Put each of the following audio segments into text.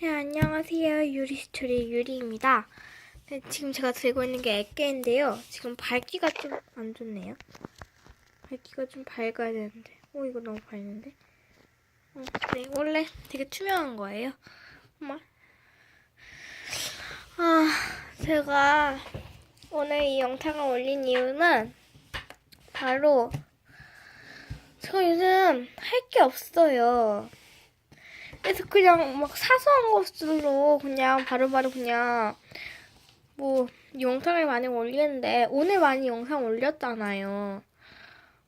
네, 안녕하세요. 유리스토리 유리입니다. 네, 지금 제가 들고 있는 게 액계인데요. 지금 밝기가 좀 안 좋네요. 밝기가 좀 밝아야 되는데. 오, 이거 너무 밝은데? 어, 네, 원래 되게 투명한 거예요. 정말. 아, 제가 오늘 이 영상을 올린 이유는 바로 제가 요즘 할 게 없어요. 그래서 그냥 막 사소한 것들로 그냥 바로 바로 그냥 뭐 영상을 많이 올리는데 오늘 많이 영상 올렸잖아요.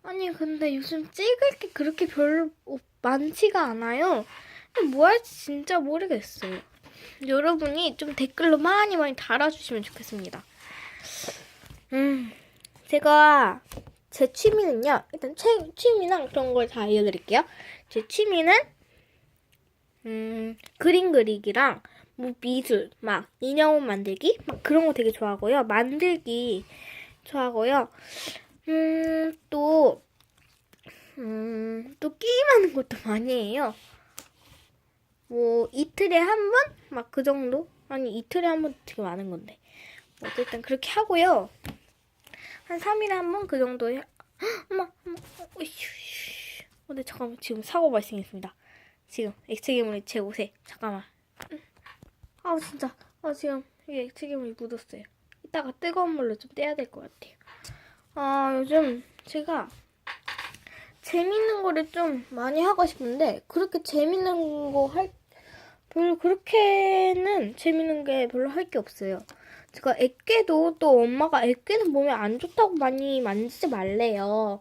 아니 근데 요즘 찍을 게 그렇게 별로 많지가 않아요. 뭐 할지 진짜 모르겠어요. 여러분이 좀 댓글로 많이 많이 달아주시면 좋겠습니다. 음, 제가 제 취미는요. 일단 취, 취미랑 그런 걸 다 알려드릴게요. 제 취미는 음, 그림 그리기랑 뭐 미술, 막 인형 만들기, 막 그런 거 되게 좋아하고요. 만들기 좋아하고요. 음, 또, 음, 또 게임하는 것도 많이 해요. 뭐 이틀에 한 번? 막 그 정도? 아니 이틀에 한 번 되게 많은 건데. 어쨌든 그렇게 하고요. 한 3일에 한 번 그 정도 해. 헉, 엄마, 엄마, 어이씨. 어, 네, 잠깐만. 지금 사고 발생했습니다. 지금 액체 괴물이 제 옷에. 잠깐만. 아 진짜. 아 지금 이게 액체 괴물이 묻었어요. 이따가 뜨거운 물로 좀 떼야 될 것 같아요. 아 요즘 제가 재밌는 거를 좀 많이 하고 싶은데 그렇게 재밌는 거 할 별로 그렇게는 재밌는 게 별로 할 게 없어요. 제가 액괴도 또 엄마가 액괴는 몸에 안 좋다고 많이 만지지 말래요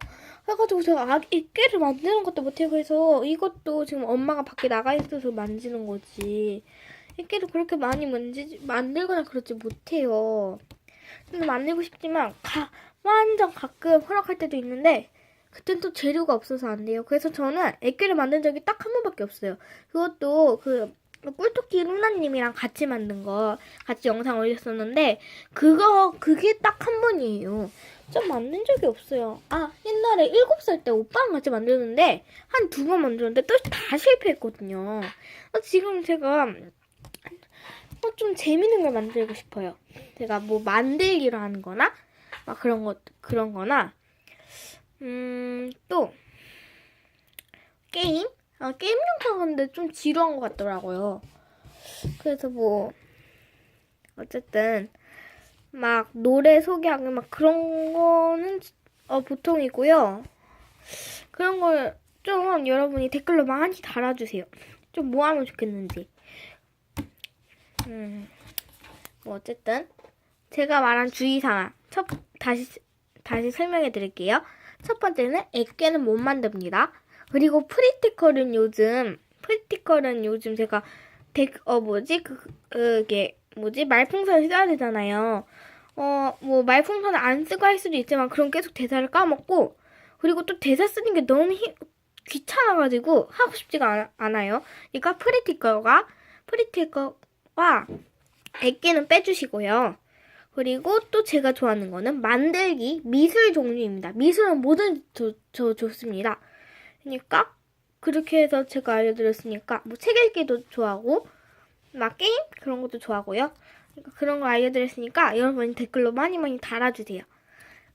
해가지고 제가 아, 액괴를 만드는 것도 못해요. 그래서 이것도 지금 엄마가 밖에 나가 있어서 만지는 거지. 액괴를 그렇게 많이 만지지, 만들거나 그러지 못해요. 근데 만들고 싶지만, 가, 완전 가끔 허락할 때도 있는데, 그땐 또 재료가 없어서 안 돼요. 그래서 저는 액괴를 만든 적이 딱 한 번밖에 없어요. 그것도 그, 꿀토끼 루나님이랑 같이 만든 거, 같이 영상 올렸었는데, 그거, 그게 딱 한 번이에요. 좀 만든 적이 없어요. 아, 옛날에 일곱 살 때 오빠랑 같이 만들었는데, 한 두 번 만들었는데, 또 다 실패했거든요. 어, 지금 제가, 어, 좀 재밌는 걸 만들고 싶어요. 제가 뭐 만들기로 하는 거나, 막 그런 것, 그런 거나, 음, 또, 게임? 아, 게임 영상 근데 좀 지루한 것 같더라고요. 그래서 뭐, 어쨌든, 막 노래 소개하기 막 그런 거는 어, 보통이고요. 그런 걸 좀 여러분이 댓글로 많이 달아주세요. 좀 뭐 하면 좋겠는지. 음, 뭐 어쨌든 제가 말한 주의사항 첫 다시 다시 설명해 드릴게요. 첫 번째는 액괴는 못 만듭니다. 그리고 프리티컬은 요즘 프리티컬은 요즘 제가 백, 어 뭐지 그 그게 뭐지 말풍선을 써야 되잖아요. 어 뭐 말풍선을 안 쓰고 할 수도 있지만 그럼 계속 대사를 까먹고 그리고 또 대사 쓰는 게 너무 힘, 귀찮아가지고 하고 싶지가 않, 않아요. 그러니까 프리티컬과 프리티컬과 액기는 빼주시고요. 그리고 또 제가 좋아하는 거는 만들기 미술 종류입니다. 미술은 뭐든 저, 저 좋습니다. 그러니까 그렇게 해서 제가 알려드렸으니까 뭐 책 읽기도 좋아하고 막 게임 그런 것도 좋아하고요. 그러니까 그런 거 알려드렸으니까 여러분 댓글로 많이 많이 달아주세요.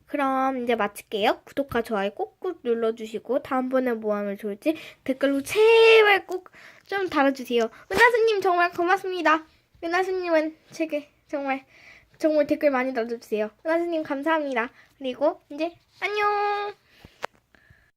그럼 이제 마칠게요. 구독과 좋아요 꾹꾹 눌러주시고 다음번에 뭐 하면 좋을지 댓글로 제발 꼭 좀 달아주세요. 은하수님 정말 고맙습니다. 은하수님은 제게 정말 정말 댓글 많이 달아주세요. 은하수님 감사합니다. 그리고 이제 안녕.